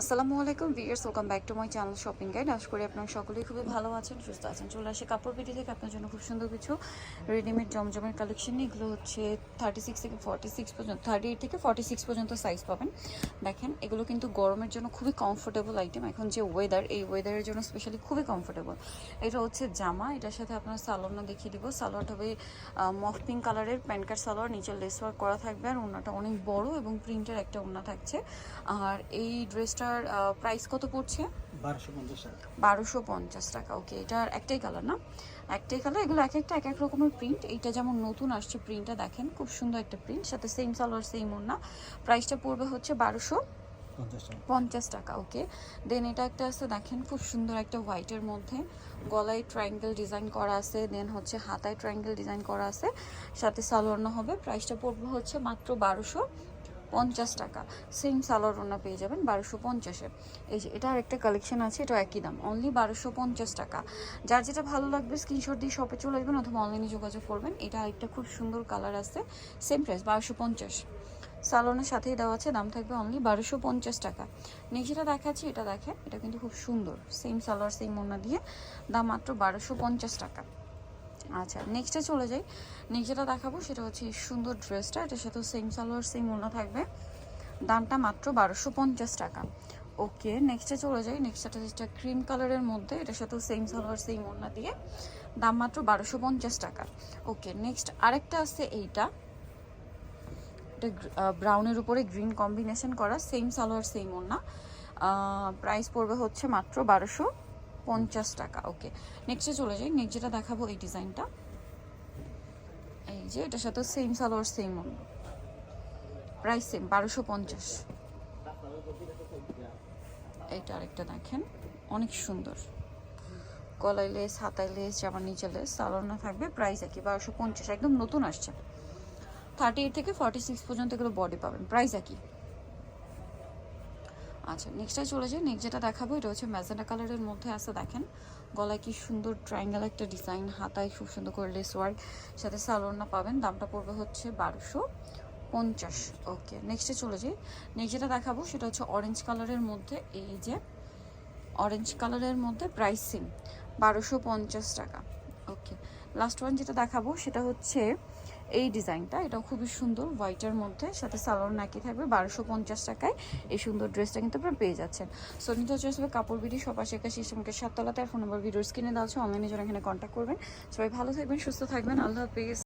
আসসালামু আলাইকুম viewers welcome back to my channel shopping guide. আশা করি আপনারা সকলেই খুবই ভালো আছেন, সুস্থ আছেন। চলে আসে কাপড় বিডি থেকে আপনার জন্য খুব সুন্দর কিছু রেডিমেড জমজমের কালেকশন এগুলো হচ্ছে থার্টি সিক্স থেকে ফর্টি সিক্স পর্যন্ত থার্টি এইট থেকে ফর্টি সিক্স পর্যন্ত সাইজ পাবেন। দেখেন, এগুলো কিন্তু গরমের জন্য খুবই কমফোর্টেবল আইটেম এখন যে ওয়েদার এই ওয়েদারের জন্য স্পেশালি খুবই কমফোর্টেবল এটা হচ্ছে জামা, এটার সাথে আপনার সালোয়ারটা দেখিয়ে দিব। সালোয়ারটা হবে মফ পিঙ্ক কালারের প্যান্ট কার্ড সালোয়ার, নিচে লেস ওয়ার্ক করা থাকবে। আর ওনাটা অনেক বড় এবং প্রিন্টের একটা ওনা থাকছে। আর এই ড্রেসটার প্রাইস কত পড়ছে? বারোশো পঞ্চাশ টাকা। বারোশো পঞ্চাশ টাকা ওকে এটার একটাই কালার না? একটাই কালার এগুলো এক একটা এক এক রকমের প্রিন্ট এইটা যেমন নতুন আসছে প্রিন্টটা দেখেন খুব সুন্দর একটা প্রিন্ট সাথে সেম সালোয়ার সেম ওড়না। প্রাইসটা পড়বে হচ্ছে বারোশো পঞ্চাশ টাকা। ওকে দেন এটা একটা আছে দেখেন খুব সুন্দর একটা হোয়াইটের মধ্যে। গলায় ট্রায়াঙ্গেল ডিজাইন করা আছে দেন হচ্ছে হাতায় ট্রায়াঙ্গেল ডিজাইন করা আছে। সাথে সালোয়ারনা হবে প্রাইসটা পড়বে হচ্ছে মাত্র বারোশো। পঞ্চাশ টাকা। সেম সালোয়ার ওনা পেয়ে যাবেন বারোশো পঞ্চাশে। এই যে, এটা আরেকটা কালেকশন আছে এটা একই দাম অনলি বারোশো পঞ্চাশ টাকা। যার যেটা ভালো লাগবে স্ক্রিনশট দিয়ে শপে চলে আসবেন অথবা অনলাইনে যোগাযোগ করবেন। এটা আরেকটা খুব সুন্দর কালার আছে সেম প্রাইস বারোশো পঞ্চাশ। সালোনের সাথেই দেওয়া আছে, দাম থাকবে অনলি বারোশো পঞ্চাশ টাকা। নিচেটা দেখাচ্ছি, এটা দেখেন, এটা কিন্তু খুব সুন্দর। সেম সালোয়ার সেম ওনা দিয়ে, দাম মাত্র বারোশো পঞ্চাশ টাকা। আচ্ছা নেক্সটে চলে যাই। নেক্সটটা দেখাবো সেটা হচ্ছে সুন্দর ড্রেসটা এটার সাথে সেম সালোয়ার সেম ওনা থাকবে। দামটা মাত্র বারোশো পঞ্চাশ টাকা। ওকে নেক্সটে চলে যাই। নেক্সটটা যেটা ক্রিম কালারের মধ্যে, এটার সাথেও সেম সালোয়ার সেম ওনা দিয়ে দাম মাত্র বারোশো পঞ্চাশ টাকা। ওকে নেক্সট আরেকটা আছে এইটা। এটা ব্রাউনের উপরে গ্রিন কম্বিনেশন করা সেম সালোয়ার সেম ওনা প্রাইস পড়বে হচ্ছে মাত্র বারোশো পঞ্চাশ টাকা ওকে নেক্সটে চলে যাই নেক্সট যেটা দেখাবো এই ডিজাইনটা এই যে, এটার সাথে সেম সালোয়ার সেম ওনা প্রাইস সেম বারোশো পঞ্চাশ। এইটা আরেকটা দেখেন, অনেক সুন্দর। গলায় লেস হাতায় লেস জামার নিচে লেস সালোয়ার না থাকবে প্রাইস একই, বারোশো পঞ্চাশ, একদম নতুন আসছে। থার্টি এইট থেকে ফর্টি সিক্স পর্যন্ত এগুলো বডি পাবেন প্রাইস একই। আচ্ছা নেক্সটটা চলে যাই। নেক্সট যেটা দেখাবো, এটা হচ্ছে ম্যাজেন্টা কালারের মধ্যে আছে, দেখেন। গলায় কি সুন্দর ট্রায়াঙ্গেল একটা ডিজাইন হাতায় খুব সুন্দর করে লেস ওয়ার্ক সাথে সালোয়ারনা পাবেন, দামটা পড়বে হচ্ছে বারোশো পঞ্চাশ। ওকে নেক্সটে চলে যাই। নেক্সট যেটা দেখাবো, সেটা হচ্ছে অরেঞ্জ কালারের মধ্যে, এই যে অরেঞ্জ কালারের মধ্যে প্রাইস সিম বারোশো পঞ্চাশ টাকা। লাস্ট ওয়ান যেটা দেখাবো, সেটা হচ্ছে এই ডিজাইনটা। এটা খুবই সুন্দর হোয়াইটের মধ্যে, সাথে সালোয়ার নাকি থাকবে, বারোশো পঞ্চাশ টাকায়। এই সুন্দর ড্রেসটা কিন্তু আপনারা পেয়ে যাচ্ছেন। সো নিতে হিসেবে কাপড় বিডি সব আশেখা সঙ্গে সাততলাতে আর ফোন নম্বর ভিডিওর স্ক্রিনে দেওয়া আছে অনলাইনে যেন এখানে কন্ট্যাক্ট করবেন। সবাই ভালো থাকবেন, সুস্থ থাকবেন, আল্লাহ হাফিজ।